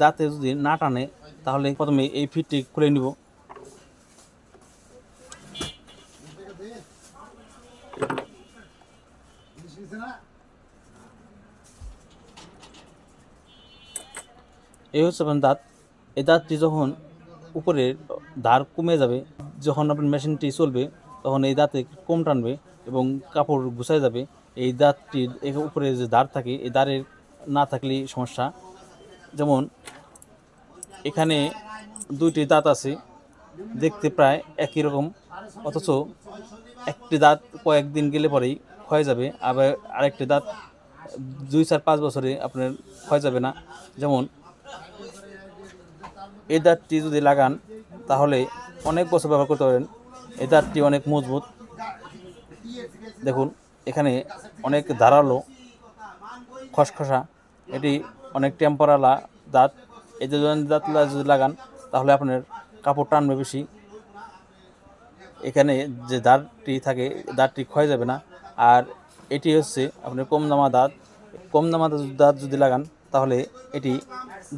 দাঁতে যদি না টানে, তাহলে প্রথমে এই ফিটটি খুলে নিব। এই হচ্ছে আপনার দাঁত। এই দাঁতটি যখন উপরের ধার কমে যাবে, যখন আপনার মেশিনটি চলবে, তখন এই দাঁতে কম টানবে এবং কাপড় গুছায় যাবে। এই দাঁতটির উপরে যে দাঁড় থাকে, এই দাঁড়ের না থাকলেই সমস্যা। যেমন এখানে দুইটি দাঁত আছে, দেখতে প্রায় একই রকম, অথচ একটি দাঁত কয়েকদিন গেলে পরেই ক্ষয় যাবে, আবার আরেকটি দাঁত দুই চার পাঁচ বছরে আপনার ক্ষয় যাবে না। যেমন এই দাঁতটি যদি লাগান, তাহলে অনেক বছর ব্যবহার করতে পারেন। এই দাঁতটি অনেক মজবুত। দেখুন, এখানে অনেক ধারালো খসখসা। এটি অনেক টেম্পারালা দাঁত। এই যে দাঁত যদি লাগান, তাহলে আপনার কাপড় টানবে বেশি। এখানে যে দাঁতটি থাকে, দাঁতটি ক্ষয় যাবে না। আর এটি হচ্ছে আপনার কম দামা দাঁত। কম দামা দাঁত যদি লাগান, তাহলে এটি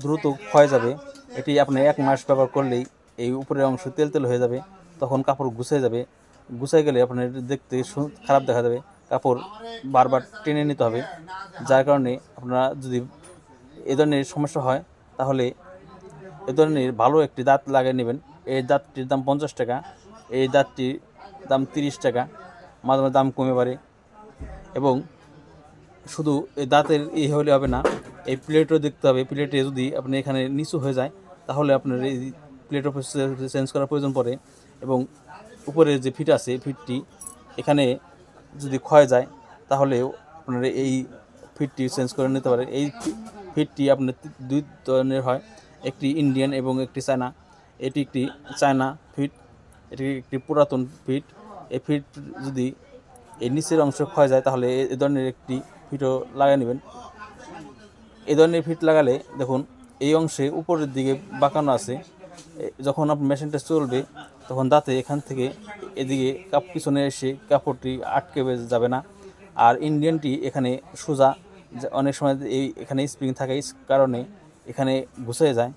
দ্রুত ক্ষয় যাবে। এটি আপনি এক মাস ব্যবহার করলেই এই উপরের অংশ তেল তেল হয়ে যাবে। তখন কাপড় গুছিয়ে যাবে। গুছিয়ে গেলে আপনার দেখতে খারাপ দেখা যাবে। কাপড় বারবার টেনে নিতে হবে। যার কারণে আপনারা যদি এ ধরনের সমস্যা হয়, তাহলে এ ধরনের ভালো একটি দাঁত লাগিয়ে নেবেন। এই দাঁতটির দাম পঞ্চাশ টাকা, এই দাঁতটির দাম তিরিশ টাকা, মাঝে মাঝে দাম কমে পারে এবং শুধু এই দাঁতের এই হলে হবে না, এই প্লেটও দেখতে হবে। প্লেটে যদি আপনি এখানে নিচু হয়ে যায়, তাহলে আপনার এই প্লেট প্লেটও চেঞ্জ করার প্রয়োজন পড়ে এবং উপরে যে ফিট আছে, ফিটটি এখানে যদি ক্ষয় যায় তাহলে আপনার এই ফিটটি চেঞ্জ করে নিতে পারে এই ফিটটি আপনার দুই ধরনের হয়। একটি ইন্ডিয়ান এবং একটি চায়না। এটি একটি চায়না ফিট এটি একটি পুরাতন ফিট এই ফিট যদি এর নিচের অংশ ক্ষয় যায়, তাহলে এ- ধরনের একটি ফিটও লাগিয়ে নেবেন। এ ধরনের ফিট লাগালে দেখুন, এই অংশে উপরের দিকে বাঁকানো আছে। যখন আপনার মেশিনটা চলবে, তখন দাঁতে এখান থেকে এদিকে কাপ, পিছনে এসে কাপড়টি আটকে যাবে না। আর ইন্ডিয়ানটি এখানে সোজা অনেক সময় এই এখানে স্প্রিং থাকে কারণে এখানে ঘুষে যায়।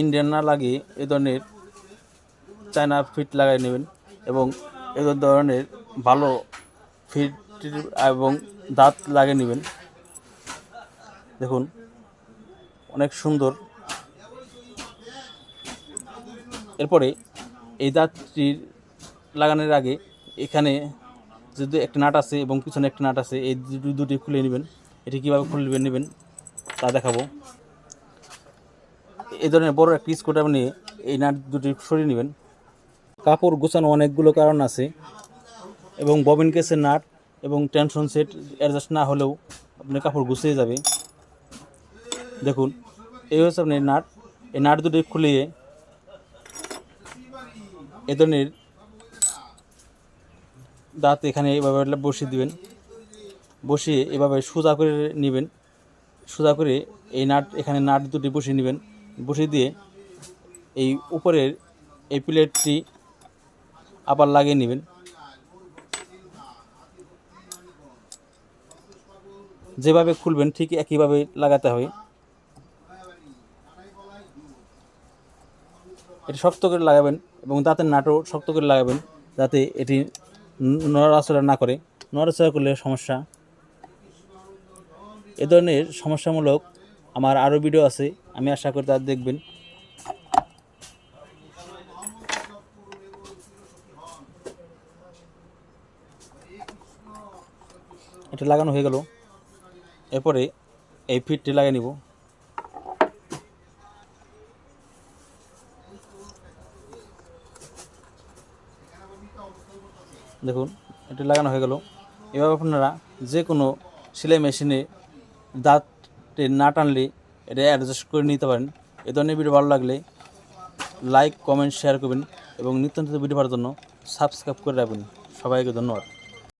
ইন্ডিয়ান না লাগিয়ে এ ধরনের চায়না ফিট লাগাই নেবেন এবং এ ধরনের ভালো ফিট এবং দাঁত লাগিয়ে নেবেন। দেখুন, অনেক সুন্দর। এরপরে এই দাঁতটির লাগানোর আগে এখানে যদি একটা নাট আছে এবং পিছনে একটা নাট আছে, এই দুটি খুলে নেবেন। এটি কীভাবে খুলবে নেবেন তা দেখাবো। এই ধরনের বড় একটা স্ক্রুড্রাইভার নিয়ে এই নাট দুটি সরিয়ে নেবেন। কাপড় গোছানো অনেকগুলো কারণ আছে এবং ববিন কেসের নাট এবং টেনশন সেট অ্যাডজাস্ট না হলেও আপনার কাপড় গুছিয়ে যাবে। দেখুন, এই হচ্ছে আপনার নাট। এই নাট দুটি খুলিয়ে এ ধরনের দাঁত এখানে এভাবে বসিয়ে দিবেন। বসিয়ে এভাবে সোজা করে নেবেন। সোজা করে এই নাট, এখানে নাট দুটি বসিয়ে নেবেন। বসিয়ে দিয়ে এই উপরের এই প্লেটটি আবার লাগিয়ে নেবেন। যেভাবে খুলবেন ঠিক একইভাবে লাগাতে হবে। এটি শক্ত করে লাগাবেন এবং দাঁতের নাটও শক্ত করে লাগাবেন যাতে এটি নড়াচড়া না করে। নড়াচড়া করলে সমস্যা এ ধরনের সমস্যামূলক আমার আরও ভিডিও আছে, আমি আশা করি তার দেখবেন। এটা লাগানো হয়ে গেল। এরপরে এই ফিটটি লাগিয়ে নিব। দেখুন, এটা লাগানো হয়ে গেল। এভাবে আপনারা যে কোনো সেলাই মেশিনে দাঁতটি না টানলে এটা অ্যাডজাস্ট করে নিতে পারেন। এ ধরনের ভিডিও ভালো লাগলে লাইক কমেন্ট শেয়ার করবেন এবং নিত্য নতুন ভিডিও পাওয়ার জন্য সাবস্ক্রাইব করে রাখবেন। সবাইকে ধন্যবাদ।